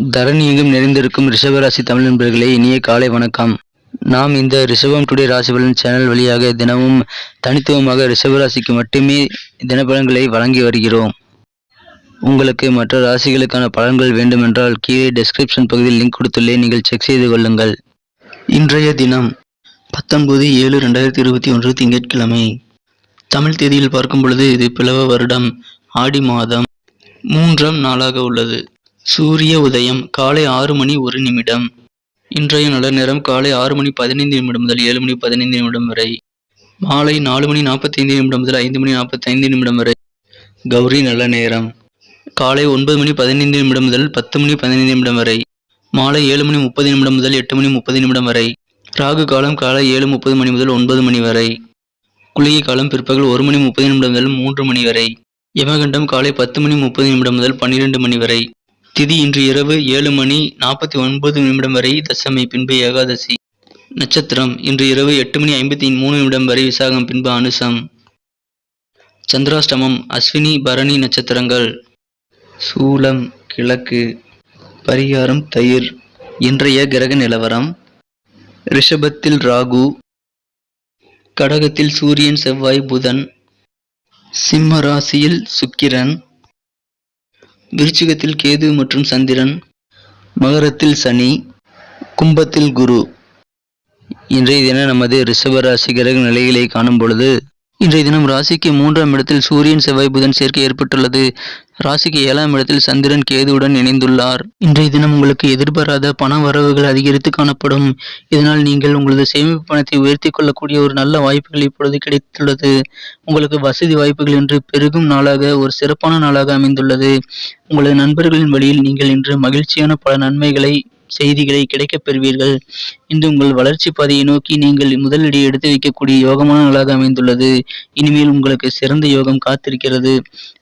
தரணி எங்கும் நிறைந்திருக்கும் ரிஷபராசி தமிழ் நண்பர்களே இனிய காலை வணக்கம். நாம் இந்த ரிஷபம் டுடே ராசி பலன் சேனல் வழியாக தினமும் தனித்துவமாக ரிஷபராசிக்கு மட்டுமே தினப்பலன்களை வழங்கி வருகிறோம். உங்களுக்கு மற்ற ராசிகளுக்கான பலன்கள் வேண்டுமென்றால் கீழே டெஸ்கிரிப்ஷன் பகுதியில் லிங்க் கொடுத்துள்ளே நீங்கள் செக் செய்து கொள்ளுங்கள். இன்றைய தினம் பத்தொன்பது ஏழு ரெண்டாயிரத்தி இருபத்தி ஒன்று திங்கட்கிழமை. தமிழ் தேதியில் பார்க்கும் பொழுது இது பிளவ வருடம் ஆடி மாதம் மூன்றாம் நாளாக உள்ளது. சூரிய உதயம் காலை ஆறு மணி ஒரு நிமிடம். இன்றைய நல்ல நேரம் காலை ஆறு மணி பதினைந்து நிமிடம் முதல் ஏழு மணி பதினைந்து நிமிடம் வரை. மாலை நாலு மணி நாற்பத்தைந்து நிமிடம் முதல் ஐந்து மணி நாற்பத்தைந்து நிமிடம் வரை. கௌரி நல்ல நேரம். காலை ஒன்பது மணி பதினைந்து நிமிடம் முதல் பத்து மணி பதினைந்து நிமிடம் வரை. மாலை ஏழு மணி முப்பது நிமிடம் முதல் எட்டு மணி முப்பது நிமிடம் வரை. ராகு காலம் காலை ஏழு முப்பது மணி முதல் ஒன்பது மணி வரை. குளிகை காலம் பிற்பகல் ஒரு மணி முப்பது நிமிடம் முதல் மூன்று மணி வரை. யமகண்டம் காலை பத்து மணி முப்பது நிமிடம் முதல் பன்னிரெண்டு மணி வரை. திதி இன்று இரவு ஏழு மணி நாற்பத்தி ஒன்பது நிமிடம் வரை தசமி பின்பு ஏகாதசி. நட்சத்திரம் இன்று இரவு எட்டு மணி ஐம்பத்தி மூணு நிமிடம் வரை விசாகம் பின்பு அனுசம் சந்திராஷ்டமம் அஸ்வினி பரணி நட்சத்திரங்கள். சூலம் கிழக்கு. பரிகாரம் தயிர். இன்றைய கிரக நிலவரம் ரிஷபத்தில் ராகு. கடகத்தில் சூரியன் செவ்வாய் புதன். சிம்ம ராசியில் சுக்கிரன். விருச்சிகத்தில் கேது மற்றும் சந்திரன் மகரத்தில் சனி கும்பத்தில் குரு. இன்றைய தினம் நமது ரிஷபராசி கிரக நிலைகளை காணும் பொழுது இன்றைய தினம் ராசிக்கு மூன்றாம் இடத்தில் சூரியன் செவ்வாய் புதன் சேர்க்கை ஏற்பட்டுள்ளது. ராசிக்கு ஏழாம் இடத்தில் சந்திரன் கேதுவுடன் இணைந்துள்ளார். இன்றைய தினம் உங்களுக்கு எதிர்பாராத பண வரவுகள் அதிகரித்து காணப்படும். இதனால் நீங்கள் உங்களது சேமிப்பு பணத்தை உயர்த்தி கொள்ளக்கூடிய ஒரு நல்ல வாய்ப்புகள் இப்பொழுது கிடைத்துள்ளது. உங்களுக்கு வசதி வாய்ப்புகள் இன்று பெருகும் நாளாக ஒரு சிறப்பான நாளாக அமைந்துள்ளது. உங்களது நண்பர்களின் வழியில் நீங்கள் இன்று மகிழ்ச்சியான பல நன்மைகளை செய்திகளை கிடைக்கப் பெறுவீர்கள். இன்று உங்கள் வளர்ச்சி பாதையை நோக்கி நீங்கள் முதலடி எடுத்து வைக்கக்கூடிய யோகமான நாளாக அமைந்துள்ளது. இனிமேல் உங்களுக்கு சிறந்த யோகம் காத்திருக்கிறது.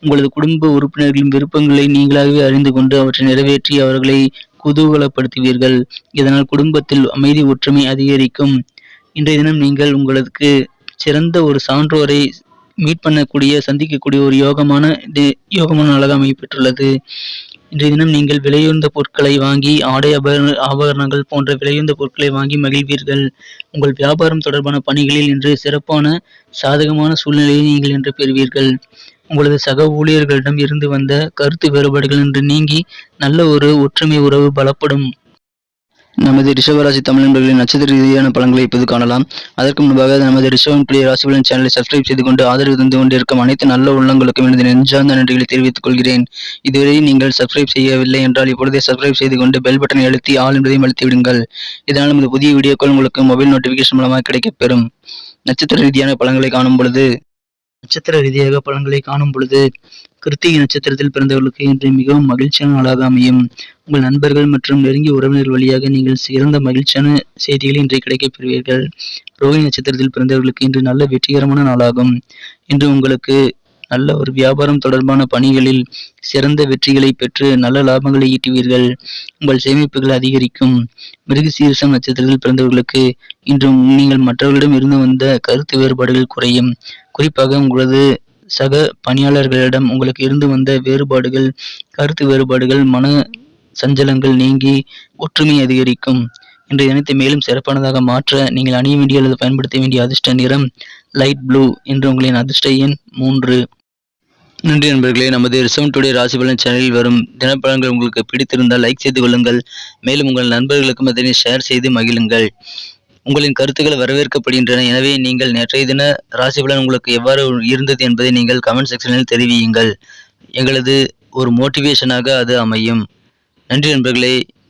உங்களது குடும்ப உறுப்பினர்களின் விருப்பங்களை நீங்களாகவே அறிந்து கொண்டு அவற்றை நிறைவேற்றி அவர்களை குதூகலப்படுத்துவீர்கள். இதனால் குடும்பத்தில் அமைதி ஒற்றுமை அதிகரிக்கும். இன்றைய தினம் நீங்கள் உங்களுக்கு சிறந்த ஒரு சான்றோரை மீட் பண்ணக்கூடிய சந்திக்கக்கூடிய ஒரு யோகமான யோகமான நாளாக அமையப்பெற்றுள்ளது இன்றைய தினம் நீங்கள் விலையுயர்ந்த பொருட்களை வாங்கி ஆடை ஆபரண ஆபரணங்கள் போன்ற விலையுயர்ந்த பொருட்களை வாங்கி மகிழ்வீர்கள். உங்கள் வியாபாரம் தொடர்பான பணிகளில் இன்று சிறப்பான சாதகமான சூழ்நிலையை நீங்கள் இன்று பெறுவீர்கள். உங்களது சக ஊழியர்களிடம் இருந்து வந்த கருத்து வேறுபாடுகள் இன்று நீங்கி நல்ல ஒரு ஒற்றுமை உறவு பலப்படும். நமது ரிஷவராசி தமிழ் நண்பர்களின் நட்சத்திர ரீதியான பலன்களை இப்போது காணலாம். அதற்கு முன்பாக நமது ரிஷபம் பிரிய ராசிபலன் சேனலை சப்ஸ்கிரைப் செய்து கொண்டு ஆதரவு தந்து கொண்டிருக்கும் அனைத்து நல்ல உள்ளங்களுக்கும் எனது நெஞ்சார்ந்த நன்றிகளை தெரிவித்துக் கொள்கிறேன். இதுவரை நீங்கள் சப்ஸ்கிரைப் செய்யவில்லை என்றால் இப்பொழுதே சப்ஸ்கிரைப் செய்து கொண்டு பெல் பட்டனை அழுத்தி ஆள் என்பதையும் அழுத்தி விடுங்கள் இதனால் நமது புதிய வீடியோக்கள் உங்களுக்கு மொபைல் நோட்டிபிகேஷன் மூலமாக கிடைக்கப்பெறும். நட்சத்திர ரீதியான பலன்களை காணும் பொழுது நட்சத்திர ரீதியாக பலன்களை காணும் பொழுது கிருத்திகை நட்சத்திரத்தில் பிறந்தவர்களுக்கு இன்று மிகவும் மகிழ்ச்சியான நாளாக அமையும். உங்கள் நண்பர்கள் மற்றும் நெருங்கிய உறவினர்கள் வழியாக நீங்கள் சிறந்த மகிழ்ச்சியான செய்திகளை இன்றைய கிடைக்கப் பெறுவீர்கள். ரோஹிணி நட்சத்திரத்தில் பிறந்தவர்களுக்கு இன்று நல்ல வெற்றிகரமான நாளாகும். இன்று உங்களுக்கு நல்ல ஒரு வியாபாரம் தொடர்பான பணிகளில் சிறந்த வெற்றிகளை பெற்று நல்ல லாபங்களை ஈட்டுவீர்கள். உங்கள் சேமிப்புகள் அதிகரிக்கும். மிருகசீரிசம் நட்சத்திரத்தில் பிறந்தவர்களுக்கு இன்று நீங்கள் மற்றவர்களிடம் இருந்து வந்த கருத்து வேறுபாடுகள் குறையும். குறிப்பாக உங்களது சக பணியாளர்களிடம் உங்களுக்கு இருந்து வந்த வேறுபாடுகள் கருத்து வேறுபாடுகள் மன சஞ்சலங்கள் நீங்கி ஒற்றுமை அதிகரிக்கும். இன்றைய தினத்தை மேலும் சிறப்பானதாக மாற்ற நீங்கள் அணிய வேண்டிய அல்லது பயன்படுத்த வேண்டிய அதிர்ஷ்ட நிறம் லைட் ப்ளூ என்று உங்களின் அதிர்ஷ்ட எண் மூன்று. நன்றி நண்பர்களே நமது ரிசவன் டுடே ராசி பலன் சேனலில் வரும் தினப்பலன்கள் உங்களுக்கு பிடித்திருந்தால் லைக் செய்து கொள்ளுங்கள். மேலும் உங்கள் நண்பர்களுக்கும் அதனை ஷேர் செய்து மகிழுங்கள். உங்களின் கருத்துக்கள் வரவேற்கப்படுகின்றன. எனவே நீங்கள் நேற்றைய தின ராசி பலன் உங்களுக்கு எவ்வாறு இருந்தது என்பதை நீங்கள் கமெண்ட் செக்ஷனில் தெரிவியுங்கள். எங்களது ஒரு மோட்டிவேஷனாக அது அமையும். நன்றி நண்பர்களே